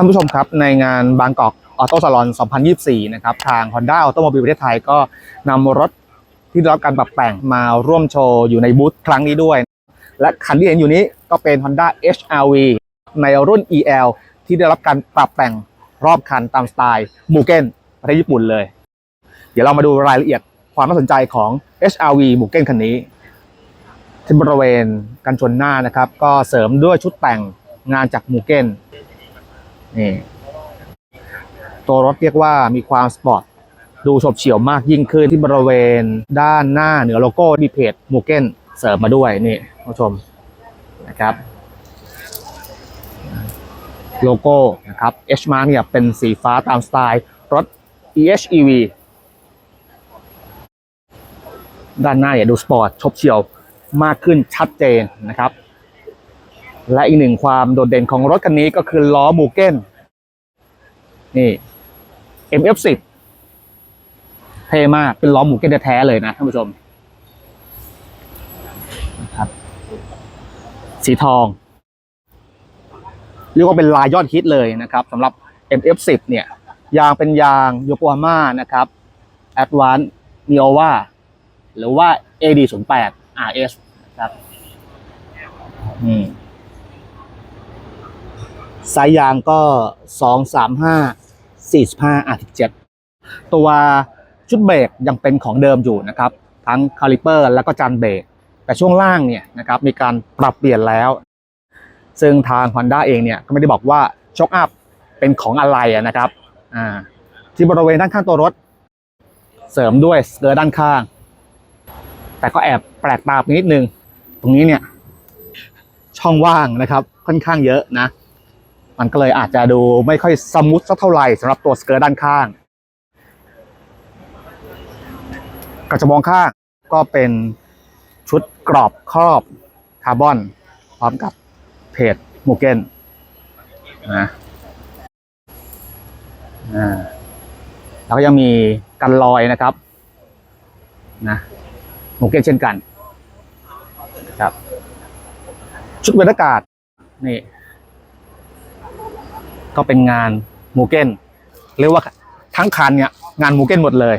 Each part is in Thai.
ท่านผู้ชมครับในงานบางกอกออโต้ซาลอน 2024 นะครับ ทาง Honda Automobile ประเทศไทยก็นำรถที่ได้รับการปรับแต่งมาร่วมโชว์อยู่ในบูธครั้งนี้ด้วย และคันที่เห็นอยู่นี้ก็เป็น Honda HRV ในรุ่น EL ที่ได้รับการปรับแต่งรอบคันตามสไตล์มูเก้นประเทศญี่ปุ่นเลย เดี๋ยวเรามาดูรายละเอียดความน่าสนใจของ HRV มูเก้นคันนี้ ที่บริเวณกันชนหน้านะครับ ก็เสริมด้วยชุดแต่งงานจากมูเก้น นี่ตัวรถเรียกว่ามีความสปอร์ตดูฉบเฉี่ยวมากยิ่งขึ้นที่บริเวณด้านหน้าเหนือโลโก้มีเพจมูเก้นเสริมมาด้วยนี่ผู้ชมนะครับ โลโก้นะครับ H mark เนี่ยเป็นสีฟ้าตามสไตล์รถ EHEV ด้านหน้าเนี่ยดูสปอร์ตชบเฉี่ยวมากขึ้นชัดเจนนะครับ และอีกหนึ่งความโดดเด่นของรถคันนี้ก็คือล้อมูเก้น นี่ MF10 เท่มาก เป็นล้อมูเก้นแท้ๆเลยนะท่านผู้ชมนะครับ สีทอง เรียกว่าเป็นลายยอดฮิตเลยนะครับสำหรับ MF10 เนี่ย ยางเป็นยางโยโกฮาม่านะครับ Advanced Niowa หรือว่า AD08 RS นะครับนี่ สายยางก็ 235 45 R17 ตัวชุดเบรกยังเป็นของเดิมอยู่นะครับ ทั้งคาลิเปอร์แล้วก็จานเบรก แต่ช่วงล่างเนี่ยนะครับมีการปรับเปลี่ยนแล้ว ซึ่งทาง Honda เองเนี่ยก็ไม่ได้บอกว่าช็อคอัพเป็นของอะไรนะครับอ่าที่บริเวณด้านข้างตัวรถ เสริมด้วยสเกิร์ด้านข้าง แต่ก็แอบแปลกตาไปนิดนึง ตรงนี้เนี่ยช่องว่างนะครับค่อนข้างเยอะนะ มันก็เลยอาจจะดูไม่ค่อยสมูทสักเท่าไหร่สำหรับตัวสเกิร์ตด้านข้างกระจกมองข้างก็เป็นชุดกรอบครอบคาร์บอน พร้อมกับเพจมูเกนนะอ่าแล้วก็ยังมีกันรอยนะครับนะมูเกนเช่นกันครับ ชุดบรรยากาศนี่ ก็เป็นงานมูเกนเรียกว่าทั้งคันเนี่ยงานมูเกนหมดเลย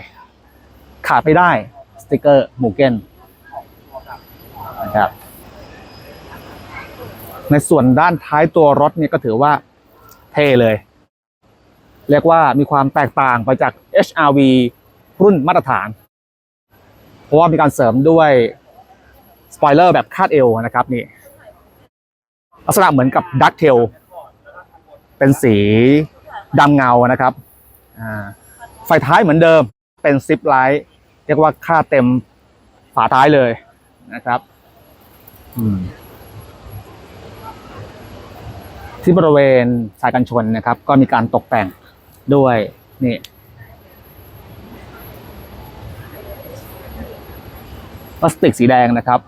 ขาดไม่ได้สติกเกอร์มูเกนนะครับในส่วนด้านท้ายตัวรถเนี่ยก็ถือว่าเท่เลย เรียกว่ามีความแตกต่างไปจาก HRV รุ่นมาตรฐาน เพราะว่ามีการเสริมด้วยสปอยเลอร์แบบคาดเอวนะครับนี่ลักษณะเหมือนกับดักเทล เป็นสีดำเงานะครับไฟท้ายเหมือนเดิมเป็นซิปไลท์เรียกว่าค่าเต็มฝาท้ายเลยนะครับที่บริเวณสายกันชนนะครับ ก็มีการตกแต่งด้วยนี่พลาสติกสีแดงนะครับ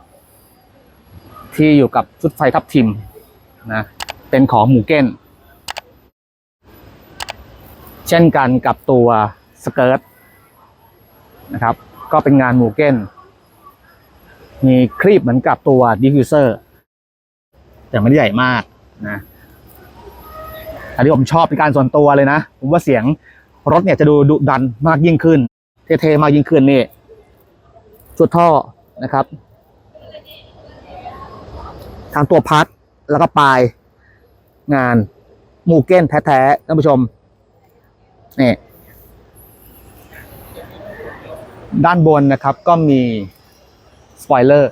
ที่อยู่กับชุดไฟทับทิมนะเป็นของหมูเก้น เช่นกันกับตัวสเกิร์ตนะครับ ก็เป็นงานหมูเก้น มีครีบเหมือนกับตัวดิฟฟิวเซอร์แต่ไม่ได้ใหญ่มากนะอันนี้ผมชอบเป็นการส่วนตัวเลยนะ ผมว่าเสียงรถเนี่ยจะดูดุดันมากยิ่งขึ้น เท่ๆมากยิ่งขึ้นนี่ชุดท่อนะครับ ทางตัวพัดแล้วก็ปลายงานมูเก้นแท้ๆท่านผู้ชม นี่ด้านบนนะครับก็มีสปอยเลอร์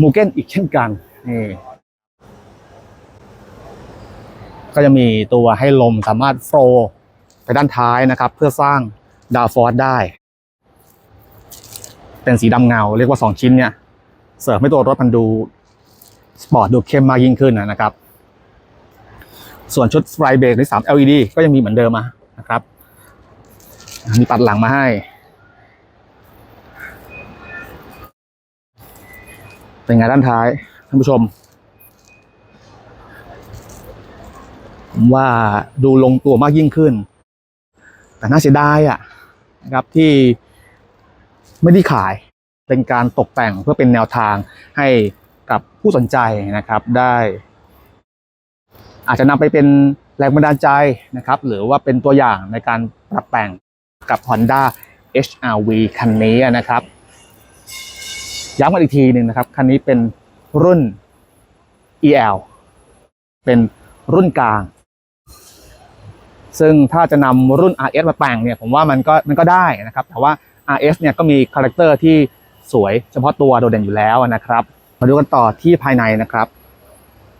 มูเก้นอีกเช่นกันนี่ก็จะมีตัวให้ลมสามารถโฟล์ไปด้านท้ายนะครับ เพื่อสร้างดาวฟอร์สได้ เป็นสีดำเงา เรียกว่า 2 ชิ้นเนี่ย เสริมให้ตัวรถมันดู สปอร์ตดูเข้มมากยิ่งขึ้นนะครับ ส่วนชุดสไลเบรกใน3 LED ก็ยังมีเหมือนเดิมนะครับ มีปัดหลังมาให้ เป็นไงด้านท้ายท่านผู้ชมผมว่าดูลงตัวมากยิ่งขึ้น แต่น่าเสียดายอะนะครับที่ไม่ได้ขายเป็นการตกแต่งเพื่อเป็นแนวทางให้กับผู้สนใจนะครับได้ อาจจะนำไปเป็นแรงบันดาลใจนะครับ หรือว่าเป็นตัวอย่างในการปรับแต่งกับ Honda HRV คันนี้นะครับ ย้ำกันอีกทีหนึ่งนะครับ คันนี้เป็นรุ่น EL เป็นรุ่นกลาง ซึ่งถ้าจะนำรุ่น RS มาแต่งเนี่ย ผมว่ามันก็มันก็ได้นะครับ แต่ว่า RS เนี่ยก็มีคาแรคเตอร์ที่สวยเฉพาะตัวโดดเด่นอยู่แล้วนะครับ มาดูกันต่อที่ภายในนะครับ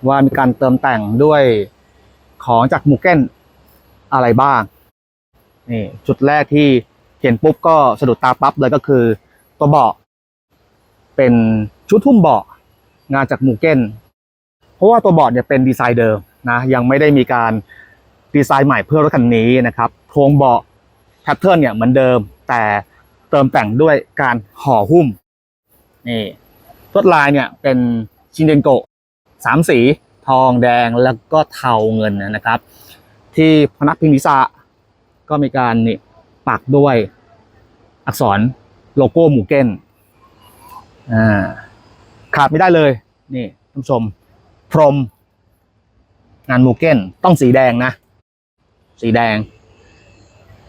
ว่ามีการเติมแต่งด้วยของจากมูเก้นอะไรบ้าง นี่จุดแรกที่เห็นปุ๊บก็สะดุดตาปั๊บเลยก็คือ ตัวเบาะเป็นชุดทุ่มเบาะงานจากมูเก้นเพราะว่าตัวเบาะเนี่ยเป็นดีไซน์เดิมนะยังไม่ได้มีการดีไซน์ใหม่เพื่อรถคันนี้นะครับโครงเบาะแพทเทิร์นเนี่ยเหมือนเดิม แต่เติมแต่งด้วยการห่อหุ้มนี่ลวดลายเนี่ยเป็นชินเดนโก สามสีทองแดงแล้วก็เทาเงินนะครับ ที่พนักพิมพ์ศีรษะก็มีการนี่ปักด้วยอักษรโลโก้หมูเก้นอ่าขาดไม่ได้เลยนี่ท่านผู้ชมพรม งานหมูเก้นต้องสีแดงนะ สีแดง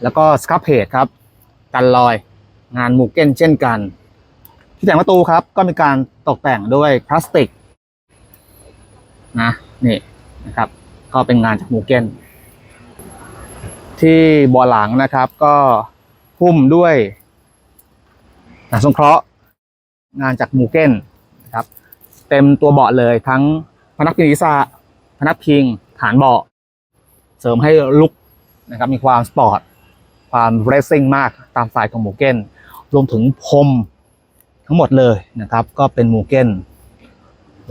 แล้วก็สครับเพจครับ กันรอยงานหมูเก้นเช่นกัน ที่แต่งประตูครับก็มีการตกแต่งด้วยพลาสติก นะนี่นะครับ ก็เป็นงานจากมูเก้นที่เบาะหลังนะครับก็หุ้มด้วยหนังสงเคราะห์งานจากมูเก้นนะครับ เต็มตัวเบาะเลยทั้งพนักพิงศีรษะพนักพิงฐานเบาะเสริมให้ลุกนะครับมีความสปอร์ตความเรซซิ่งมากตามสไตล์ของมูเก้นรวมถึงพรมทั้งหมดเลยนะครับ ก็เป็นมูเก้น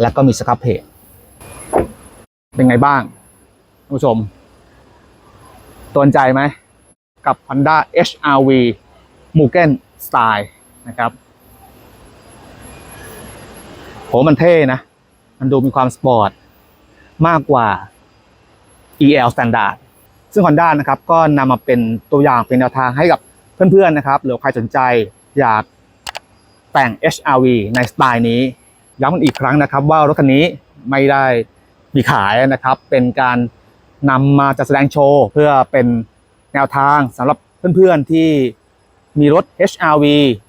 แล้วก็มีสครับเพจ เป็นไงบ้างผู้ชมตนใจไหม กับ Honda HRV Mugen Style นะครับโหมันเท่นะ มันดูมีความสปอร์ต มากกว่า EL Standard ซึ่ง Honda นะครับ ก็นำมาเป็นตัวอย่างเป็นแนวทางให้กับเพื่อนๆนะครับ หรือใครสนใจอยากแต่ง HRV ในสไตล์นี้ ย้ำกันอีกครั้งนะครับว่ารถคันนี้ไม่ได้ มีขายนะครับ เป็นการนำมาจัดแสดงโชว์ เพื่อเป็นแนวทางสำหรับเพื่อนๆที่มีรถ HRV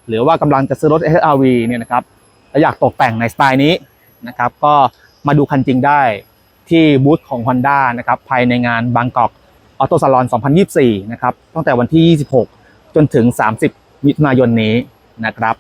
หรือว่ากำลังจะซื้อรถ HRV เนี่ยนะครับและอยากตกแต่งในสไตล์นี้นะครับ ก็มาดูคันจริงได้ที่บูธของ Honda นะครับภายในงานบางกอกออโต a าลอน 2024 นะครับตั้งแต่วันที่ 26 จนถึง 30 มิถุนายนนี้นะครับ